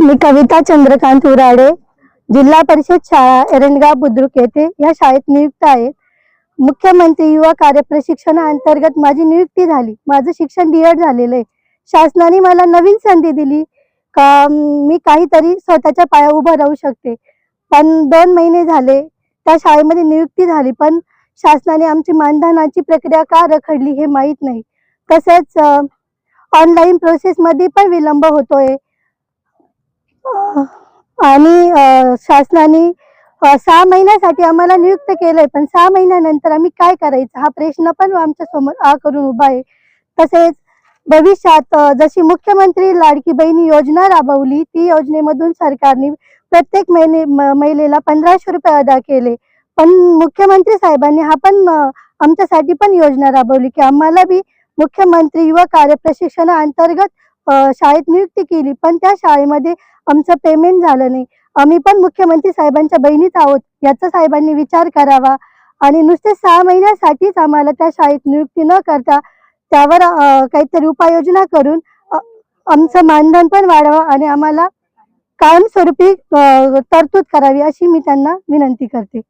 मी कविता चंद्रकांत उराडे जिल्हा परिषद शाळा एरंडगाव बुद्रुक येथे या शाळेत नियुक्त आहे. मुख्यमंत्री युवा कार्य प्रशिक्षणाअंतर्गत माझी नियुक्ती झाली. माझं शिक्षण डीएड झालेलं आहे. शासनाने मला नवीन संधी दिली का मी काहीतरी स्वतःच्या पाया उभं राहू शकते. पण दोन महिने झाले त्या शाळेमध्ये नियुक्ती झाली पण शासनाने आमची मानधनाची प्रक्रिया का रखडली हे माहीत नाही. तसेच ऑनलाईन प्रोसेसमध्ये पण विलंब होतोय. आणि शासनाने सहा महिन्यासाठी आम्हाला नियुक्त केलंय पण सहा महिन्यानंतर आम्ही काय करायचं? हा प्रश्न पण आमच्यासमोर आ करून उभा आहे. तसेच भविष्यात जशी मुख्यमंत्री लाडकी बहिणी योजना राबवली ती योजनेमधून सरकारने प्रत्येक महिने महिलेला पंधराशे रुपये अदा केले. पण मुख्यमंत्री साहेबांनी हा पण आमच्यासाठी पण योजना राबवली की आम्हाला बी मुख्यमंत्री युवा कार्य प्रशिक्षणा अंतर्गत शाळेत नियुक्ती केली पण त्या शाळेमध्ये आमचं पेमेंट झालं नाही. आम्ही पण मुख्यमंत्री साहेबांच्या बहिणीच आहोत याचा साहेबांनी विचार करावा. आणि नुसते सहा महिन्यासाठीच आम्हाला त्या शाळेत नियुक्ती न करता त्यावर काहीतरी उपाययोजना करून आमचं मानधन पण वाढावं आणि आम्हाला कायमस्वरूपी तरतूद करावी अशी मी त्यांना विनंती करते.